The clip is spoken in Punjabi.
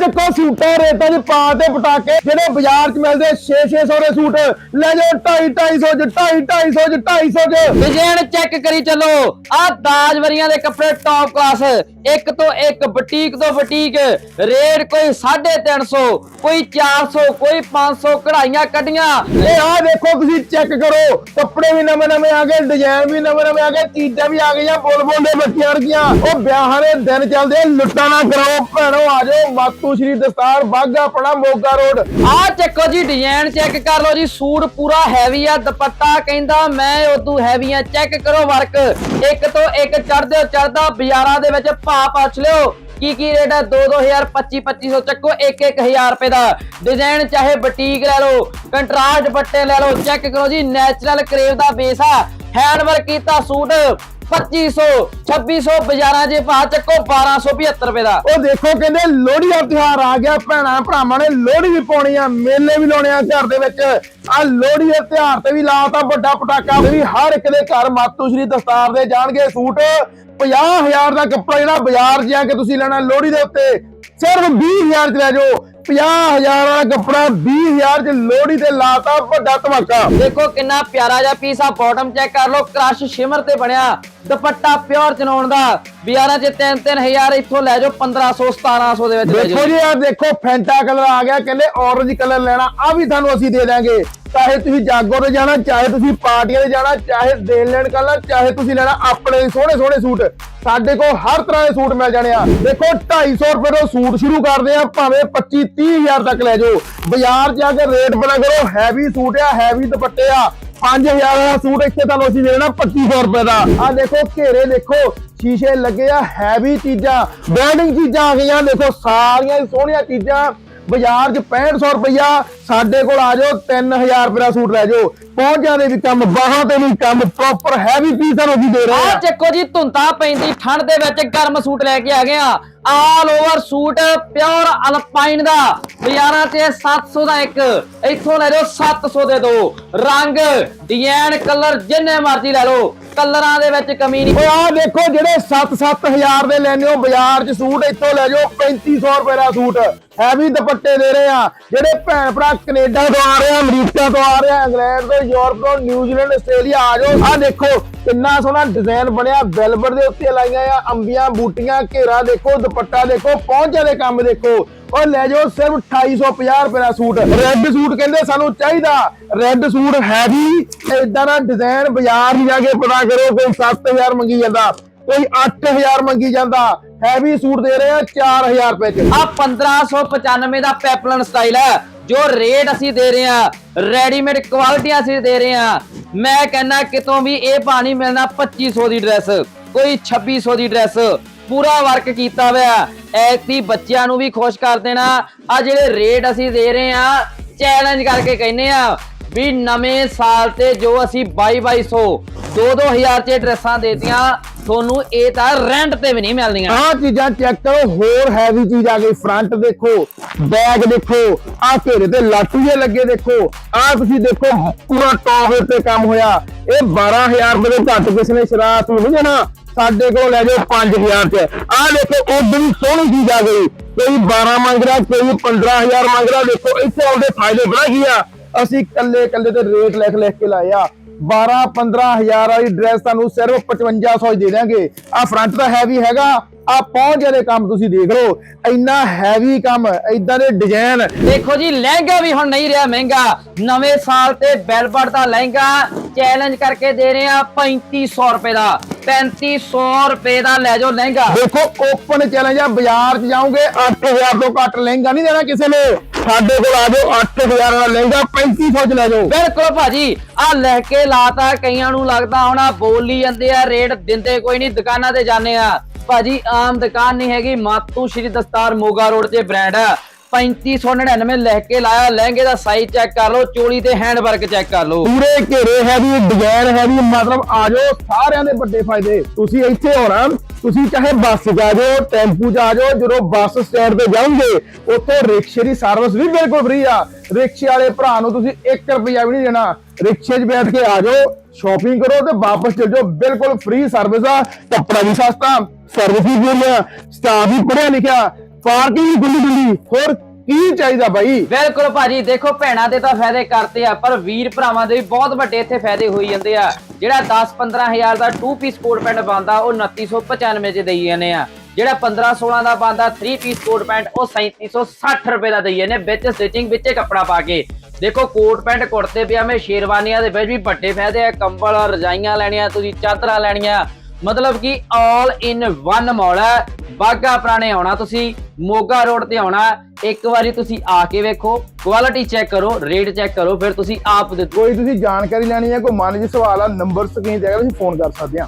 ਚੱਕੋ ਸੂਟਾਂ ਰੇਟਾਂ 'ਚ ਪਾ ਤੇ ਪਟਾਕੇ ਜਿਹੜੇ ਬਾਜ਼ਾਰ 'ਚ ਮਿਲਦੇ 6-600 ਦੇ ਸੂਟ। ਲੈ ਜਾਓ 2.5 250 'ਚ 2.5 250 'ਚ 250 'ਚ। ਡਿਜ਼ਾਈਨ ਚੈੱਕ ਕਰੀ ਚੱਲੋ ਆ ਦਾਜ ਵਰੀਆਂ ਦੇ ਕੱਪੜੇ ਟੌਪ ਕਲਾਸ ਇੱਕ ਤੋਂ ਇੱਕ ਬੁਟੀਕ ਤੋਂ ਬੁਟੀਕ ਰੇਟ ਕੋਈ 350 ਕੋਈ 400 ਕੋਈ 500 ਕਢਾਈਆਂ ਕੱਢੀਆਂ। ਇਹ ਆ ਦੇਖੋ ਤੁਸੀਂ ਚੈੱਕ ਕਰੋ ਕੱਪੜੇ ਵੀ ਨਵੇਂ ਨਵੇਂ ਆ ਗਏ ਡਿਜ਼ਾਈਨ ਵੀ ਨਵੇਂ ਨਵੇਂ ਆ ਗਏ ਚੀਜ਼ਾਂ ਵੀ ਆ ਗਈਆਂ ਬੋਲ ਬੋਲ ਦੇ ਬੱਚਿਆਂ ਵਰਗੀਆਂ। ਉਹ ਵਿਆਹਾਂ ਦੇ ਦਿਨ ਚੱਲਦੇ ਲੁੱਟਾਂ ਨਾ ਕਰਾਓ ਭੈਣੋ ਆ ਜਾਓ ਮਾਤੂ ਸ਼੍ਰੀ ਦਸਤਾਰ ਬਾਗਾ ਆਪਣਾ ਮੋਗਾ ਰੋਡ। ਆ ਚੱਕੋ ਜੀ ਡਿਜ਼ਾਈਨ ਚੈੱਕ ਕਰ ਲਓ ਜੀ, ਸੂਟ ਪੂਰਾ ਹੈਵੀ ਆ, ਦੁਪੱਟਾ ਕਹਿੰਦਾ ਮੈਂ ਉਦੋਂ ਹੈਵੀ ਆ ਚੈੱਕ ਕਰੋ ਵਰਕ ਇੱਕ ਤੋਂ ਇੱਕ ਚੜਦੇ ਚੜਦਾ ਬਾਜ਼ਾਰਾਂ ਦੇ ਵਿੱਚ ਭਾ ਪੁੱਛ ਲਿਓ, ਕੀ ਕੀ ਰੇਟ ਹੈ 2 2000 25 2500 ਚੱਕੋ 1 1000 ਰੁਪਏ ਦਾ। ਡਿਜ਼ਾਈਨ ਚਾਹੇ ਬੁਟੀਕ ਲੈ ਲਓ ਕੰਟਰਾਸਟ ਦੁਪੱਟੇ ਲੈ ਲਓ ਚੈੱਕ ਕਰੋ ਜੀ ਨੈਚੁਰਲ ਕਰੇਵ ਦਾ ਬੇਸ ਆ। ਹੈਂਡ ਵਰਕ ਕੀਤਾ ਸੂਟ। 2500 2600 ਬਾਜ਼ਾਰਾਂ 'ਚ ਭਾ ਚੱਕੋ 1275 ਰੁਪਏ ਦਾ। ਉਹ ਦੇਖੋ ਕਹਿੰਦੇ ਲੋਹੜੀ ਦਾ ਤਿਉਹਾਰ ਆ ਗਿਆ, ਭੈਣਾਂ ਭਰਾਵਾਂ ਨੇ ਲੋਹੜੀ ਵੀ ਪਾਉਣੀ ਆ, ਮੇਲੇ ਵੀ ਲਾਉਣੇ ਆ ਘਰ ਦੇ ਵਿੱਚ। ਆ ਲੋਹੜੀ ਦੇ ਤਿਉਹਾਰ ਤੇ ਵੀ ਲਾਤਾ ਵੱਡਾ ਪਟਾਕਾ ਵੀ ਹਰ ਇੱਕ ਦੇ ਘਰ ਮਾਤੂ ਸ਼੍ਰੀ ਦਸਤਾਰ ਦੇ ਜਾਣਗੇ ਸੂਟ। 50000 ਦਾ ਕੱਪੜਾ ਜਿਹੜਾ ਬਾਜ਼ਾਰ 'ਚ ਜਾ ਕੇ ਤੁਸੀਂ ਲੈਣਾ ਲੋਹੜੀ ਦੇ ਉੱਤੇ, ਸਿਰਫ 20000 ਚ ਲੈ ਜਾਓ। 50000 ਵਾਲਾ ਕੱਪੜਾ 20000 ਚ ਲੋਹੜੀ ਤੇ ਲਾਤਾ ਵੱਡਾ ਧਮਾਕਾ। ਦੇਖੋ ਕਿੰਨਾ ਪਿਆਰਾ ਜਿਹਾ ਪੀਸ ਆ ਬਾਟਮ ਚੈੱਕ ਕਰ ਲਓ ਕ੍ਰਸ਼ ਸ਼ਿਮਰ ਤੇ ਬਣਿਆ ਦੁਪੱਟਾ ਪਿਓਰ ਚਨੌਣ ਦਾ। ਬਿਆਰਾਂ ਚ 3-3000 ਇੱਥੋਂ ਲੈ ਜਾਓ 1500 1700 ਦੇ ਵਿੱਚ ਦੇਖੋ ਜੀ ਆ ਦੇਖੋ ਫੈਂਟਾ ਕਲਰ ਆ ਗਿਆ ਕਹਿੰਦੇ orange ਕਲਰ ਲੈਣਾ ਆ ਵੀ ਤੁਹਾਨੂੰ ਅਸੀਂ ਦੇ ਦਾਂਗੇ ਚਾਹੇ ਤੁਸੀਂ ਜਾਗੋ ਤੇ ਜਾਣਾ, ਚਾਹੇ ਤੁਸੀਂ ਪਾਰਟੀਆਂ ਤੇ ਜਾਣਾ, ਚਾਹੇ ਦੇਣ ਲੈਣ ਕਰਨਾ, ਚਾਹੇ ਤੁਸੀਂ ਲੈਣਾ ਆਪਣੇ ਸੋਹਣੇ ਸੋਹਣੇ ਸੂਟ। ਸਾਡੇ ਕੋਲ ਹਰ ਤਰ੍ਹਾਂ ਦੇ ਸੂਟ ਮਿਲ ਜਾਣੇ ਆ। ਦੇਖੋ 250 ਰੁਪਏ ਤੋਂ ਸੂਟ ਸ਼ੁਰੂ ਕਰਦੇ ਆ, ਭਾਵੇਂ 25 30000 ਤੱਕ ਲੈ ਜਾਓ। ਬਾਜ਼ਾਰ ਜਾ ਕੇ ਰੇਟ ਪਤਾ ਕਰੋ ਹੈਵੀ ਸੂਟ ਆ ਹੈਵੀ ਦੁਪੱਟੇ ਆ। 5000 ਦਾ ਸੂਟ ਇੱਥੇ ਤੁਹਾਨੂੰ ਅਸੀਂ ਦੇ ਦੇਣਾ 2500 ਰੁਪਏ ਦਾ। ਆ ਦੇਖੋ, ਘੇਰੇ ਦੇਖੋ, ਸ਼ੀਸ਼ੇ ਲੱਗੇ ਆ ਹੈਵੀ ਚੀਜ਼ਾਂ ਬੈਂਡਿੰਗ ਚੀਜ਼ਾਂ ਆ ਗਈਆਂ। ਦੇਖੋ, ਸਾਰੀਆਂ ਹੀ ਸੋਹਣੀਆਂ ਚੀਜ਼ਾਂ। ਬਾਜ਼ਾਰ 'ਚ 6500 ਰੁਪਇਆ ਸਾਡੇ ਕੋਲ ਆ ਜਾਓ 3000 ਰੁਪਏ ਦਾ ਸੂਟ ਲੈ ਜਾਓ। ਪਹੁੰਚਾਂ ਦੇ ਵੀ ਕੰਮ ਬਾਹਾਂ ਤੇ ਵੀ ਕੰਮ ਪ੍ਰੋਪਰ ਹੈਵੀ ਪੀਸ ਤੁਹਾਨੂੰ ਅਸੀਂ ਦੇ ਰਹੇ ਆ ਆ ਚੱਕੋ ਜੀ ਧੁੰਦਾ ਪੈਂਦੀ ਠੰਡ ਦੇ ਵਿੱਚ ਗਰਮ ਸੂਟ ਲੈ ਕੇ ਆ ਗਏ ਆ। All over suit pure alpine ਦਾ। ਬਾਜ਼ਾਰਾਂ ਤੇ 700 ਦਾ ਇੱਕ। ਇੱਥੋਂ ਲੈ ਜਾਓ 700 ਦੇ ਦੋ। ਰੰਗ ਡਿਜ਼ਾਈਨ ਕਲਰ ਜਿੰਨੇ ਮਰਜ਼ੀ ਲੈ ਲਓ। ਕਲਰਾਂ ਦੇ ਵਿੱਚ ਕਮੀ ਨਹੀਂ। ਓਏ ਆ ਦੇਖੋ ਜਿਹੜੇ 7-7000 ਦੇ ਲੈਣੇ ਹੋ ਬਾਜ਼ਾਰ 'ਚ ਸੂਟ, ਇੱਥੋਂ ਲੈ ਜਾਓ 3500 ਰੁਪਏ ਦਾ ਸੂਟ। ਹੈਵੀ ਦੁਪੱਟੇ ਦੇ ਰਹੇ ਆ। ਜਿਹੜੇ ਭੈਣ ਭਰਾ ਕੈਨੇਡਾ ਤੋਂ ਆ ਰਹੇ ਆ, ਅਮਰੀਕਾ ਤੋਂ ਆ ਰਹੇ ਆ, ਇੰਗਲੈਂਡ ਤੋਂ, ਯੂਰਪ ਤੋਂ ਨਿਊਜ਼ੀਲੈਂਡ ਆਸਟ੍ਰੇਲੀਆ, ਆ ਜਾਓ। ਆ ਦੇਖੋ, ਕਿੰਨਾ ਸੋਹਣਾ ਡਿਜ਼ਾਈਨ ਬਣਿਆ। ਵੈਲਵਟ ਦੇ ਉੱਤੇ ਲਾਈਆਂ ਆ, ਅੰਬੀਆਂ, ਬੂਟੀਆਂ, ਘੇਰਾ ਦੇਖੋ ਦੁਪੱਟਾ ਦੇਖੋ, ਪਹੁੰਚਾਂ ਦੇ ਕੰਮ ਦੇਖੋ। ਉਹ ਲੈ ਜਾਓ ਸਿਰਫ 2850 ਰੁਪਏ ਦਾ ਸੂਟ। ਰੈੱਡ ਸੂਟ ਕਹਿੰਦੇ ਸਾਨੂੰ ਚਾਹੀਦਾ। ਰੈੱਡ ਸੂਟ ਹੈਵੀ ਇਦਾਂ ਦਾ ਡਿਜ਼ਾਈਨ ਬਾਜ਼ਾਰ ਨਹੀਂ ਜਾ ਕੇ ਪਤਾ ਕਰੋ ਕੋਈ 7000 ਮੰਗੀ ਜਾਂਦਾ, ਕੋਈ 8000 ਮੰਗੀ ਜਾਂਦਾ। ਹੈਵੀ ਸੂਟ ਦੇ ਰਹੇ ਆ 4000 ਰੁਪਏ ਚ। ਆ 1595 ਦਾ ਪੈਪਲਨ ਸਟਾਈਲ ਹੈ, ਜੋ ਰੇਟ ਅਸੀਂ ਦੇ ਰਹੇ ਆ ਰੈਡੀਮੇਡ ਕੁਆਲਿਟੀਆਂ ਅਸੀਂ ਦੇ ਰਹੇ ਆ ਮੈਂ ਕਹਿੰਦਾ ਕਿਤੋਂ ਵੀ ਇਹ ਪਾਣੀ ਮਿਲਣਾ 2500 ਦੀ ਡਰੈਸ ਕੋਈ 2600 ਦੀ ਡਰੈਸ ਪੂਰਾ ਵਰਕ ਕੀਤਾ ਹੋਇਆ। ਐਤੀ ਬੱਚਿਆਂ ਨੂੰ ਵੀ ਖੁਸ਼ ਕਰ ਦੇਣਾ। ਆ ਜਿਹੜੇ ਰੇਟ ਅਸੀਂ ਦੇ ਰਹੇ ਆ ਚੈਲੰਜ ਕਰਕੇ ਕਹਿੰਨੇ ਆ ਵੀ ਨਵੇਂ ਸਾਲ ਤੇ ਜੋ ਅਸੀਂ 2200 2-2000 ਚ ਡਰੈਸਾਂ ਦੇਤੀਆਂ, ਤੁਹਾਨੂੰ ਇਹ ਤਾਂ ਰੈਂਟ ਤੇ ਵੀ ਨਹੀਂ ਮਿਲਦੀਆਂ। ਆਹ ਚੀਜ਼ਾਂ ਚੈੱਕ ਕਰੋ, ਹੋਰ ਹੈਵੀ ਚੀਜ਼ ਆ ਗਈ। ਫਰੰਟ ਦੇਖੋ ਬੈਗ ਦੇਖੋ, ਆਹ ਘੇਰੇ ਤੇ ਲਾਟੂ ਜੇ ਲੱਗੇ ਦੇਖੋ। ਆਹ ਤੁਸੀਂ ਦੇਖੋ, ਪੂਰਾ ਟੌਪ ਤੇ ਕੰਮ ਹੋਇਆ। ਇਹ 12000 ਰੁਪਏ ਦੇ ਘੱਟ ਕਿਸੇ ਨੇ ਸ਼ਰਾਬ ਨੂੰ ਨਹੀਂ ਦੇਣਾ। ਸਾਡੇ ਕੋਲ ਲੈ ਜਾਓ 5000 ਚ। ਆਹ ਦੇਖੋ ਉਦੋਂ ਵੀ ਸੋਹਣੀ ਚੀਜ਼ ਆ ਗਈ। ਕੋਈ 12 ਮੰਗ ਰਿਹਾ, ਕੋਈ 15000 ਮੰਗ ਰਿਹਾ। ਦੇਖੋ, ਇੱਥੇ ਆਉਂਦੇ ਫਾਇਦੇ ਬੜਾ ਕੀ ਆ। ਅਸੀਂ ਕੱਲੇ ਕੱਲੇ ਤੇ ਰੇਟ ਲਿਖ ਲਿਖ ਕੇ ਲਾਏ 12 15000 ਵਾਲੀ ਡਰੈਸ ਤੁਹਾਨੂੰ ਸਿਰਫ 5500 ਹੀ ਦੇ ਦਾਂਗੇ ਆ ਫਰੰਟ ਦਾ ਹੈਵੀ ਹੈਗਾ। ਆ ਪਹੁੰਚ ਵਾਲੇ ਕੰਮ ਤੁਸੀਂ ਦੇਖ ਲਓ। ਇੰਨਾ ਹੈਵੀ ਕੰਮ ਇਦਾਂ ਦੇ ਡਿਜ਼ਾਈਨ ਦੇਖੋ ਜੀ, ਲਹਿੰਗਾ ਵੀ ਹੁਣ ਨਹੀਂ ਰਿਹਾ ਮਹਿੰਗਾ। ਨਵੇਂ ਸਾਲ ਤੇ ਬੈਲਬਟ ਦਾ ਲਹਿੰਗਾ। ਚੈਲੰਜ ਕਰਕੇ ਦੇ ਰਹੇ ਆ 3500 ਰੁਪਏ ਦਾ। 3500 ਰੁਪਏ ਦਾ ਲੈ ਜਾਓ ਲਹਿੰਗਾ। ਦੇਖੋ ਓਪਨ ਚੈਲੰਜ ਆ ਬਾਜ਼ਾਰ 'ਚ ਜਾਓਗੇ 8000 ਤੋਂ ਘੱਟ ਲਹਿੰਗਾ ਨਹੀਂ ਦੇਣਾ ਕਿਸੇ ਨੇ। ਸਾਡੇ ਕੋਲ ਆ ਜਾਓ 8000 ਵਾਲਾ ਲਹਿੰਗਾ 3500 ਚ ਲੈ ਜਾਓ। ਬਿਲਕੁਲ ਭਾਜੀ ਆ ਲੈ ਕੇ ਲਾਤਾ ਕਈਆਂ ਨੂੰ ਲੱਗਦਾ ਹੋਣਾ ਬੋਲੀ ਜਾਂਦੇ ਆ ਰੇਟ ਦਿੰਦੇ ਕੋਈ ਨਹੀਂ ਦੁਕਾਨਾਂ ਤੇ ਜਾਂਦੇ ਆ। ਭਾਜੀ ਆਮ ਦੁਕਾਨ ਨਹੀਂ ਹੈਗੀ ਮਾਤੂ ਸ਼੍ਰੀ ਦਸਤਾਰ ਮੋਗਾ ਰੋਡ ਤੇ ਬ੍ਰਾਂਡ ਆ। 3599 ਲੈ ਕੇ ਲਾਇਆ। ਲਹਿੰਗੇ ਦਾ ਸਾਈਜ਼ ਚੈੱਕ ਕਰ ਲਓ, ਚੋਲੀ ਤੇ ਹੈਂਡ ਵਰਕ ਚੈੱਕ ਕਰ ਲਓ। ਪੂਰੇ ਘੇਰੇ ਹੈਵੀ ਡਿਜ਼ਾਈਨ ਹੈਵੀ ਮਤਲਬ ਆ ਜਾਓ, ਸਾਰਿਆਂ ਦੇ ਵੱਡੇ ਫਾਇਦੇ। ਤੁਸੀਂ ਇੱਥੇ ਹੋਣਾ, ਤੁਸੀਂ ਚਾਹੇ ਬੱਸ 'ਚ ਆ ਜਾਓ, ਟੈਂਪੂ 'ਚ ਆ ਜਾਓ, ਜਦੋਂ ਬੱਸ ਸਟੈਂਡ ਤੇ ਜਾਓਗੇ, ਉੱਥੇ ਰਿਕਸ਼ੇ ਦੀ ਸਰਵਿਸ ਵੀ ਬਿਲਕੁਲ ਫ੍ਰੀ ਆ। ਰਿਕਸ਼ੇ ਵਾਲੇ ਭਰਾ ਨੂੰ ਤੁਸੀਂ 1 ਰੁਪਿਆ ਵੀ ਨਹੀਂ ਦੇਣਾ। ਰਿਕਸ਼ੇ 'ਚ ਬੈਠ ਕੇ ਆ ਜਾਓ ਸ਼ਾਪਿੰਗ ਕਰੋ ਤੇ ਵਾਪਸ ਚਲ ਜਾਓ। ਬਿਲਕੁਲ ਫ੍ਰੀ ਸਰਵਿਸ ਆ, ਕੱਪੜਾ ਵੀ ਸਸਤਾ ਸਰਵਿਸ ਵੀ ਵਧੀਆ ਸਟਾਫ ਵੀ ਪੜਿਆ ਲਿਖਿਆ। ਪਾਰਕਿੰਗ ਗੁੱਲੀ ਗੁੱਲੀ। ਹੋਰ ਕੀ ਚਾਹੀਦਾ ਬਾਈ? ਬਿਲਕੁਲ ਭਾਜੀ, ਦੇਖੋ ਭੈਣਾਂ ਦੇ ਤਾਂ ਫਾਇਦੇ ਕਰਤੇ ਆ, ਪਰ ਵੀਰ ਭਰਾਵਾਂ ਦੇ ਵੀ ਬਹੁਤ ਵੱਡੇ ਇੱਥੇ ਫਾਇਦੇ ਹੋਈ ਜਾਂਦੇ ਆ। ਜਿਹੜਾ 10-15000 ਦਾ 2 ਪੀਸ ਕੋਟ ਪੈਂਟ ਬੰਦਾ ਉਹ 2995 ਚ ਦੇਈ ਜਾਂਦੇ ਆ। ਜਿਹੜਾ 15-16 ਦਾ ਬੰਦਾ 3 ਪੀਸ ਕੋਟ ਪੈਂਟ ਉਹ 3760 ਰੁਪਏ ਦਾ ਦੇਈ ਜਾਂਦੇ ਵਿੱਚ ਸਟਿਚਿੰਗ ਵਿੱਚ ਕੱਪੜਾ ਪਾ ਕੇ। ਦੇਖੋ ਕੋਟ ਪੈਂਟ ਕੁੜਤੇ ਪਜਾਮੇ ਸ਼ੇਰਵਾਨੀਆਂ ਦੇ ਵਿੱਚ ਵੀ ਵੱਡੇ ਫਾਇਦੇ ਆ, ਕੰਬਲ, ਰਜਾਈਆਂ ਲੈਣੀਆਂ, ਤੁਸੀਂ ਚਾਦਰਾਂ ਲੈਣੀਆਂ ਮਤਲਬ ਕਿ ਆਲ ਇਨ ਵਨ ਮਾਲ ਹੈ। ਬਾਗਾ ਪੁਰਾਣੇ ਆਉਣਾ ਤੁਸੀਂ, ਮੋਗਾ ਰੋਡ ਤੇ ਆਉਣਾ ਇੱਕ ਵਾਰੀ ਤੁਸੀਂ ਆ ਕੇ ਵੇਖੋ ਕੁਆਲਿਟੀ ਚੈੱਕ ਕਰੋ ਰੇਟ ਚੈੱਕ ਕਰੋ, ਫਿਰ ਤੁਸੀਂ ਆਪ ਦੇ ਕੋਈ ਤੁਸੀਂ ਜਾਣਕਾਰੀ ਲੈਣੀ ਹੈ, ਕੋਈ ਮਨ ਜੀ ਸਵਾਲ ਆ ਨੰਬਰ ਸਕਰੀਨ ਤੇ ਹੈਗਾ ਤੁਸੀਂ ਫੋਨ ਕਰ ਸਕਦੇ ਆ।